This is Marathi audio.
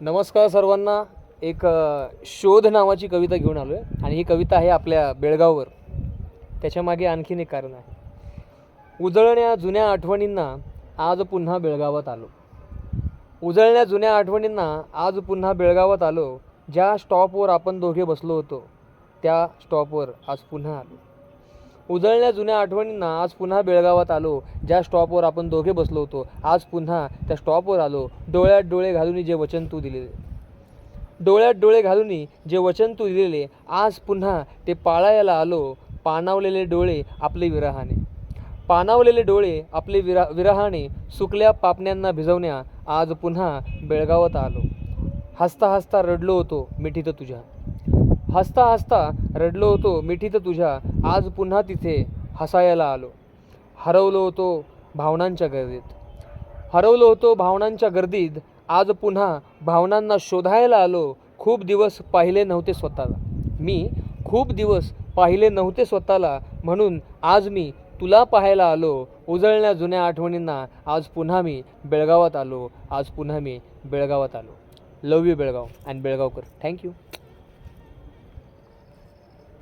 नमस्कार सर्वांना. एक शोध नावाची कविता घेऊन आलो आहे आणि ही कविता आहे आपल्या बेळगाववर. त्याच्यामागे आणखीन एक कारण आहे. उजळण्या जुन्या आठवणींना आज पुन्हा बेळगावात आलो. उजळण्या जुन्या आठवणींना आज पुन्हा बेळगावात आलो. ज्या स्टॉपवर आपण दोघे बसलो होतो त्या स्टॉपवर आज पुन्हा आलो. उजळण्या जुन्या आठवणींना आज पुन्हा बेळगावात आलो. ज्या स्टॉपवर आपण दोघे बसलो होतो आज पुन्हा त्या स्टॉपवर आलो. डोळ्यात डोळे घालून जे वचन तू दिलेले. डोळ्यात डोळे घालून जे वचन तू दिलेले आज पुन्हा ते पाळायला आलो पानावलेले डोळे आपले विरहाने. पानावलेले डोळे आपले विरा विरहाने सुकल्या पापण्यांना भिजवण्या आज पुन्हा बेळगावात आलो. हसता हसता रडलो होतो मिठीत तुझ्या. हसता हसता रडलो होतो मिठीत तुझ्या. आज पुन्हा तिथे हसायला आलो. हरवलो होतो भावनांच्या गर्दीत. हरवलो होतो भावनांच्या गर्दीत. आज पुन्हा भावनांना शोधायला आलो. खूप दिवस पाहिले नव्हते स्वतःला. मी खूप दिवस पाहिले नव्हते स्वतःला. म्हणून आज मी तुला पाहायला आलो. उजळण्या जुन्या आठवणींना आज पुन्हा मी बेळगावात आलो. आज पुन्हा मी बेळगावात आलो. Love you Belgaum. And Belgaumkar. Thank you